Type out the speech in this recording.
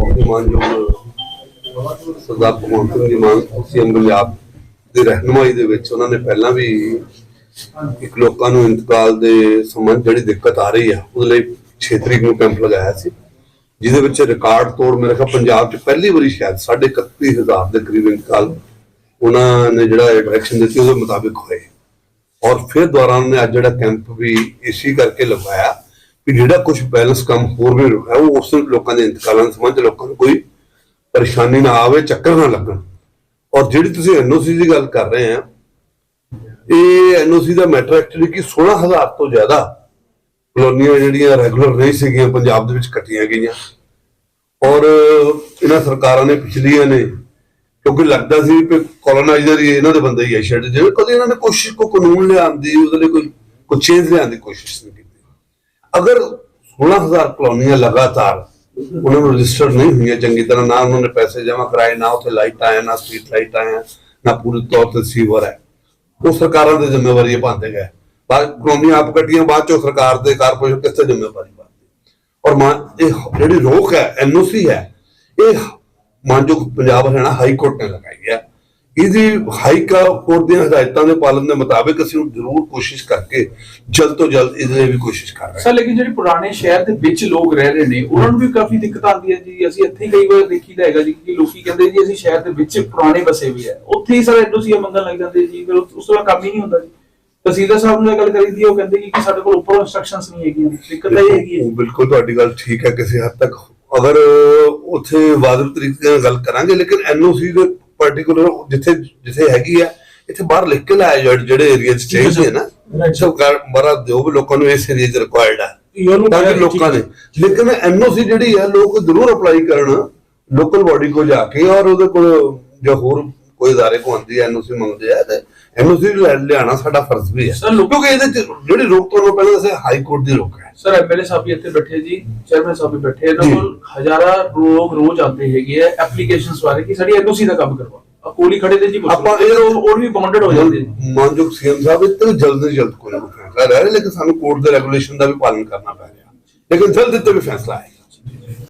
ਮਾਨਯੋਗ ਸਰਦਾਰ ਭਗਵੰਤ ਸਿੰਘ ਮਾਨ ਸੀਐਮ ਪੰਜਾਬ ਦੇ ਰਹਿਨੁਮਾਈ ਦੇ ਵਿੱਚ ਉਹਨਾਂ ਨੇ ਪਹਿਲਾਂ ਵੀ ਇੱਕ ਲੋਕਾਂ ਨੂੰ ਇੰਤਕਾਲ ਦੇ ਸੰਬੰਧ ਜਿਹੜੀ ਦਿੱਕਤ ਆ ਰਹੀ ਆ, ਉਹਦੇ ਲਈ 6 ਤਰੀਕ ਨੂੰ ਕੈਂਪ ਲਗਾਇਆ ਸੀ, ਜਿਹਦੇ ਵਿੱਚ ਰਿਕਾਰਡ ਤੋੜ ਮੇਰੇ ਖਿਆਲ ਪੰਜਾਬ 'ਚ ਪਹਿਲੀ ਵਾਰੀ ਸ਼ਾਇਦ 31500 ਦੇ ਕਰੀਬ ਇੰਤਕਾਲ ਉਹਨਾਂ ਨੇ ਜਿਹੜਾ ਡਾਇਰੈਕਸ਼ਨ ਦਿੱਤੀ ਉਹਦੇ ਮੁਤਾਬਿਕ ਹੋਏ। ਔਰ ਫਿਰ ਦੌਰਾਨ ਨੇ ਅੱਜ ਜਿਹੜਾ ਕੈਂਪ ਵੀ ਇਸੀ ਕਰਕੇ ਲਗਾਇਆ ਕਿ ਜਿਹੜਾ ਕੁਝ ਬੈਲੈਂਸ ਕੰਮ ਹੋਰ ਵੀ ਹੈ, ਉਹ ਉਸ ਲੋਕਾਂ ਦੇ ਇੰਤਕਾਲਾਂ ਦੇ ਸੰਬੰਧ ਲੋਕਾਂ ਨੂੰ ਕੋਈ ਪਰੇਸ਼ਾਨੀ ਨਾ ਆਵੇ, ਚੱਕਰ ਨਾ ਲੱਗਣ। ਔਰ ਜਿਹੜੀ ਤੁਸੀਂ ਐਨਓਸੀ ਦੀ ਗੱਲ ਕਰ ਰਹੇ ਆ, ਇਹ ਐਨਓਸੀ ਦਾ ਮੈਟਰ ਐਕਚੁਅਲੀ ਕਿ 16000 ਤੋਂ ਜ਼ਿਆਦਾ ਕਲੋਨੀਆਂ ਜਿਹੜੀਆਂ ਰੈਗੂਲਰ ਨਹੀਂ ਸੀਗੀਆਂ, ਪੰਜਾਬ ਦੇ ਵਿੱਚ ਕੱਟੀਆਂ ਗਈਆਂ। ਔਰ ਇਹਨਾਂ ਸਰਕਾਰਾਂ ਨੇ ਪਿਛਲੀਆਂ ਨੇ, ਕਿਉਂਕਿ ਲੱਗਦਾ ਸੀ ਕਿ ਕੋਲੋਨਾਈਜ਼ਰ ਹੀ ਇਹਨਾਂ ਦੇ ਬੰਦੇ ਹੀ ਹੈ ਸ਼ਾਇਦ ਜਿਵੇਂ ਕਦੇ ਇਹਨਾਂ ਨੇ ਕੋਸ਼ਿਸ਼ ਕੋ ਕਾਨੂੰਨ ਲਿਆਉਣ ਦੀ, ਉਹਦੇ ਲਈ ਕੋਈ ਕੋਈ ਚੇਂਜ ਲਿਆਉਣ ਦੀ ਕੋਸ਼ਿਸ਼ ਨਹੀਂ ਕੀਤੀ। ਅਗਰ 16000 ਕਲੋਨੀਆਂ ਲਗਾਤਾਰ ਉਹਨਾਂ ਨੂੰ ਰਜਿਸਟਰ ਨਹੀਂ ਹੋਈਆਂ ਚੰਗੀ ਤਰ੍ਹਾਂ, ਨਾ ਉਹਨਾਂ ਨੇ ਪੈਸੇ ਜਮ੍ਹਾਂ ਕਰਾਏ, ਨਾ ਉੱਥੇ ਲਾਈਟ ਆਇਆ, ਨਾ ਸਟਰੀਟ ਲਾਈਟ ਆਇਆ, ਨਾ ਪੂਰੀ ਤੌਰ ਤੇ ਸੀਵਰ ਹੈ। ਉਹ ਸਰਕਾਰਾਂ ਦੀ ਜ਼ਿੰਮੇਵਾਰੀ ਇਹ ਪਾਉਂਦੇ ਗਏ। ਬਾਅਦ ਕਲੋਨੀਆਂ ਆਪ ਕੱਟੀਆਂ, ਬਾਅਦ ਚੋਂ ਸਰਕਾਰ ਦੇ ਕਾਰਪੋਰੇਸ਼ਨ ਕਿਸ ਤੇ ਜ਼ਿੰਮੇਵਾਰੀ ਪਾਉਂਦੀ ਔਰ ਇਹ ਜਿਹੜੀ ਰੋਕ ਹੈ, ਐਨਓਸੀ ਹੈ, ਇਹ ਮਾਨਯੋਗ ਪੰਜਾਬ ਹਰਿਆਣਾ ਹਾਈ ਕੋਰਟ ਨੇ ਲਗਾਈ ਹੈ। ਇਹਦੀ ਹਾਈ ਕੋਰਟ ਦੀਆਂ ਹਦਾਇਤਾਂ ਦੇ ਪਾਲਣ ਦੇ ਮੁਤਾਬਿਕ ਅਸੀਂ ਜ਼ਰੂਰ ਕੋਸ਼ਿਸ਼ ਕਰਕੇ ਜਲਦ ਤੋਂ ਜਲਦ ਇਹਦੇ ਲਈ ਵੀ ਕੋਸ਼ਿਸ਼ ਕਰ ਰਹੇ ਹਾਂ। ਸਰ ਲੇਕਿਨ ਜਿਹੜੇ ਪੁਰਾਣੇ ਸ਼ਹਿਰ ਦੇ ਵਿੱਚ ਲੋਕ ਰਹਿ ਰਹੇ ਨੇ ਉਹਨਾਂ ਨੂੰ ਵੀ ਕਾਫੀ ਦਿੱਕਤ ਆਉਂਦੀ ਹੈ ਜੀ। ਅਸੀਂ ਇੱਥੇ ਕਈ ਵਾਰ ਦੇਖੀਦਾ ਹੈਗਾ ਜੀ ਕਿ ਲੋਕੀ ਕਹਿੰਦੇ ਜੀ ਅਸੀਂ ਸ਼ਹਿਰ ਦੇ ਵਿੱਚ ਪੁਰਾਣੇ ਬਸੇ ਵੀ ਹੈ ਉੱਥੇ ਹੀ ਸਰ ਐਡੋਸੀਆ ਮੰਗਣ ਲੱਗ ਜਾਂਦੇ ਜੀ। ਫਿਰ ਉਸ ਤੋਂ ਕੰਮ ਹੀ ਨਹੀਂ ਹੁੰਦਾ ਜੀ। ਤਹਿਸੀਲਦਾਰ ਸਾਹਿਬ ਨੂੰ ਇਹ ਗੱਲ ਕਰੀ ਦੀ ਉਹ ਕਹਿੰਦੇ ਕਿ ਸਾਡੇ ਕੋਲ ਉੱਪਰੋਂ ਇੰਸਟਰਕਸ਼ਨਸ ਨਹੀਂ ਹੈਗੀਆਂ ਦਿੱਕਤ ਇਹ ਹੈਗੀ ਹੈ। ਬਿਲਕੁਲ ਤੁਹਾਡੀ ਗੱਲ ਠੀਕ ਹੈ ਕਿਸੇ ਹੱਦ ਤੱਕ। ਅਗਰ ਉੱਥੇ ਵਾਜਬ ਤਰੀਕੇ ਨਾਲ ਗੱਲ ਕਰਾਂਗੇ ਲੇਕਿਨ ਐਨਓਸੀ ਦੇ ਪਾਰਟਿਕੂਲਰ ਜਿੱਥੇ ਜਿੱਥੇ ਹੈਗੀ ਆ ਇੱਥੇ ਬਾਹਰ ਲਿਖ ਕੇ ਲਾਇਆ ਜਿਹੜੇ- ਜਿਹੜੇ ਏਰੀਆ 'ਚ ਚਾਹੀਦੇ ਹੈ ਨਾ ਸਰਕਾਰ ਬੜਾ ਦਿਓ ਵੀ ਲੋਕਾਂ ਨੂੰ ਇਸ ਏਰੀਆ 'ਚ ਰਿਕੁਆਇਰਡ ਹੈ ਤਾਂ ਕਿ ਲੋਕਾਂ ਨੇ ਲੇਕਿਨ ਐਨਓਸੀ ਜਿਹੜੀ ਹੈ ਲੋਕ ਜ਼ਰੂਰ ਅਪਲਾਈ ਕਰਨ ਲੋਕਲ ਬਾਡੀ ਕੋ ਜਾ ਕੇ ਔਰ ਉਹਦੇ ਕੋਲ ਜੋ ਹੋਰ ਕੋਈ ادارے ਕੋ ਆਉਂਦੀ ਹੈ ਐਨਓਸੀ ਮੰਗਦੇ ਆ ਤੇ ਐਨਓਸੀ ਲਿਆਣਾ ਸਾਡਾ ਫਰਜ਼ ਵੀ ਹੈ। ਸਰ, ਲੋਕ- ਕਿਉਂਕਿ ਇਹਦੇ 'ਚ ਜਿਹੜੀ ਰੋਕ ਤੋਂ ਪਹਿਲਾਂ ਦੱਸਿਆ ਹਾਈ ਕੋਰਟ ਦੀ ਰੋਕ ਹੈ। ਸਰ ਐਮਐਲਏ ਸਾਹਿਬ ਵੀ ਇੱਥੇ ਬੈਠੇ ਜੀ ਚੇਅਰਮੈਨ ਸਾਹਿਬ ਵੀ ਬੈਠੇ। ਇਹਨਾਂ। ਕੋਲ ਹਜ਼ਾਰਾਂ ਲੋਕ ਰੋਜ਼ ਆਉਂਦੇ ਹੈਗੇ ਆ ਐਪਲੀਕੇਸ਼ਨਸ ਬਾਰੇ ਕਿ ਸਾਡੀ ਐਨਓਸੀ ਦਾ ਕੰਮ ਕਰਵਾ। ਆ ਕੋਲੀ ਖੜੇ ਦੇ ਜੀ। ਆਪਾਂ ਇਹ ਉਹ ਵੀ ਬੌਂਡਡ ਹੋ ਜਾਂਦੇ ਮਾਨਯੋਗ ਸੀਐਮ ਸਾਹਿਬ ਇਹ ਤੋਂ ਜਲਦ ਤੋਂ ਜਲਦ ਕੋਈ ਫੈਸਲਾ ਲੈ ਰਹੇ ਲੇਕਿਨ ਸਾਨੂੰ ਕੋਰਟ ਦੇ ਰੈਗੂਲੇਸ਼ਨ ਦਾ ਵੀ ਪਾਲਣ ਕਰਨਾ ਪੈ ਰਿਹਾ। ਲੇਕਿਨ ਜਲਦ ਤੇ ਵੀ ਫੈਸਲਾ ਆਏਗਾ।